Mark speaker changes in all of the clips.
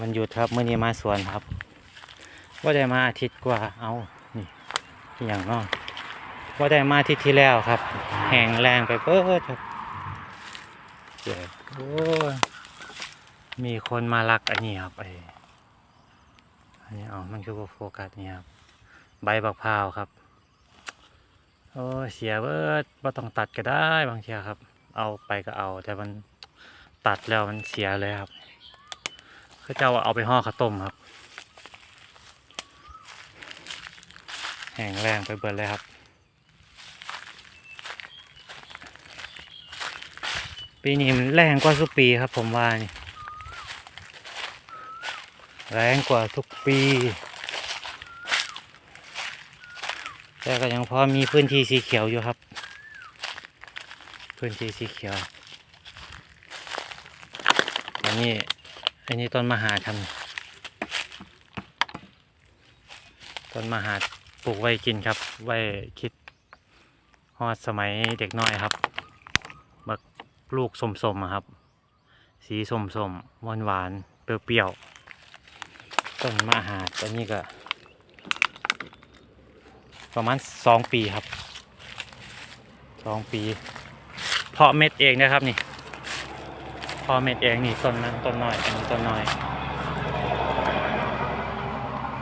Speaker 1: มันหยุดครับเมื่อนี้มาสวนครับว่าได้มาอาทิตย์กว่าเอานี่อย่างนอกว่าได้มาอาทิตย์ที่แล้วครับ แห้งแรงไปเปิดครับเจ๋โอ้ยมีคนมาลักอันนี้ครับไออันนี้อ๋อมันคือโฟกัสนี่ครับใบบักพร้าวครับโอ้เสียเบิดว่าต้องตัดก็ได้บางทีครับ เอาไปก็เอา แต่มันตัดแล้วมันเสียเลยครับ เขาเจ้าเอาไปห่อข้าวต้มครับ แห้งแรงไปเบิดเลยครับ ปีนี้มันแรงกว่าทุกปีครับผมว่านี่แรงกว่าทุกปี แต่ก็ยังพอมีพื้นที่สีเขียวอยู่ครับ พื้นที่สีเขียวอันนี้ อันนี้ต้นมหาทำต้นมหาปลูกไว้กินครับ ไว้คิดฮอดสมัยเด็กน้อยครับบักลูกสมๆครับ สีสมๆหวานหวานเปรี้ยวๆต้นมหาตัวนี้ก็ ประมาณสองปีครับสองปี เพาะเม็ดเองนะครับนี่ พาะเม็ดเองนี่ต้นนั้นต้นน้อยอันนี้ต้นน้อย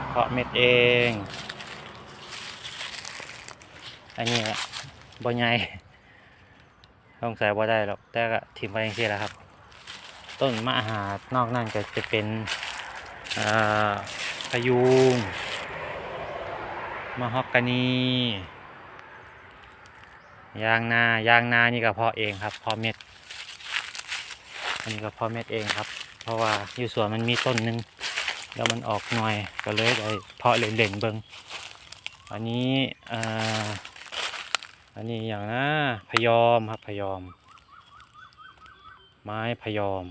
Speaker 1: เพาะเม็ดเอง อันนี้อะบ่ใหญ่ต้องใส่บ่ได้หรอกแต่ก็ทิมไว้อย่างนี้แหละครับ ต้นมะหาดนอกนั่นก็จะเป็นพยุงมะฮอกกานียางนายางนานี่ก็เพาะเองครับเพาะเม็ด นนี้ก็พาะเม็ดเองครับ เพราะว่าอยู่สวนมันมีต้นหนึ่งแล้วมันออกหน่อยก็เลยได้เพาะเล่นๆเบิงอันนี้อ่ออันนี้อย่างนะพยอมครับพยอม ไม้พยอม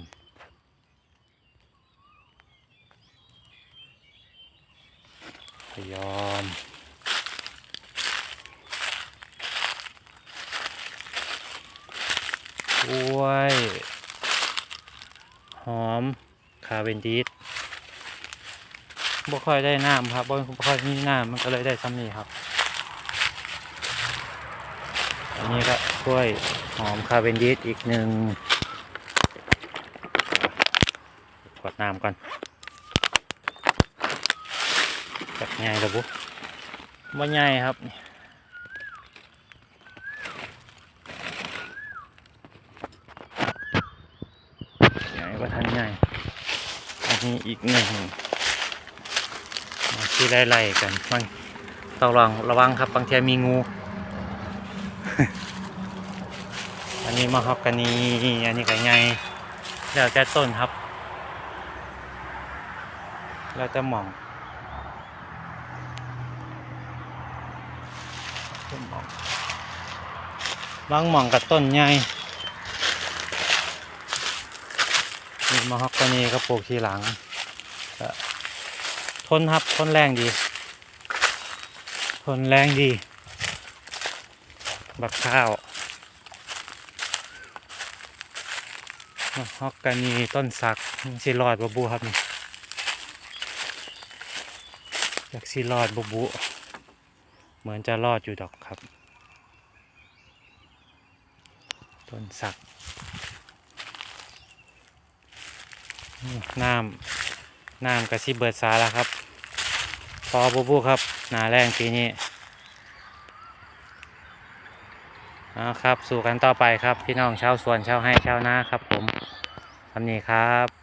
Speaker 1: พยอมกล้วย หอมคาเวนดิสบ่ค่อยได้น้ำครับบ่ค่อยมีน้ำมันก็เลยได้ซ้ำนี้ครับ อันนี้ก็กล้วยหอมคาเวนดิสอีกหนึ่งกดน้ำก่อนจับง่ายระบุบ่ง่ายครับ ใหญ่ก ว่าทันใหญ่ อันนี้อีกหนึ่งที่ไล่ๆกันบางต้องระวังระวังครับ บางทีมีงู อันนี้มาฮอกกานีอันนี้ก็ใหญ่แล้วแต่ต้นครับ แล้วแต่หม่องต้นหม่องบางหม่องกับต้นใหญ่ นี่มะฮอกกานีก็ปลูกทีหลังทนครับทนแรงดี ทนแรงดี บักข้าวมะฮอกกานีต้นสักสิรอดบบูครับนี่อยากสิรอดบบูเหมือนจะรอดอยู่ดอกครับ ต้นสัก น้ำน้ำกระซิบเบิดสาแล้วครับ พอบูบูครับหนาแรงปีนี้เอาครับ สู่กันต่อไปครับ พี่น้องชาวสวนชาวให้ชาวนาครับผมทำนี้ครับ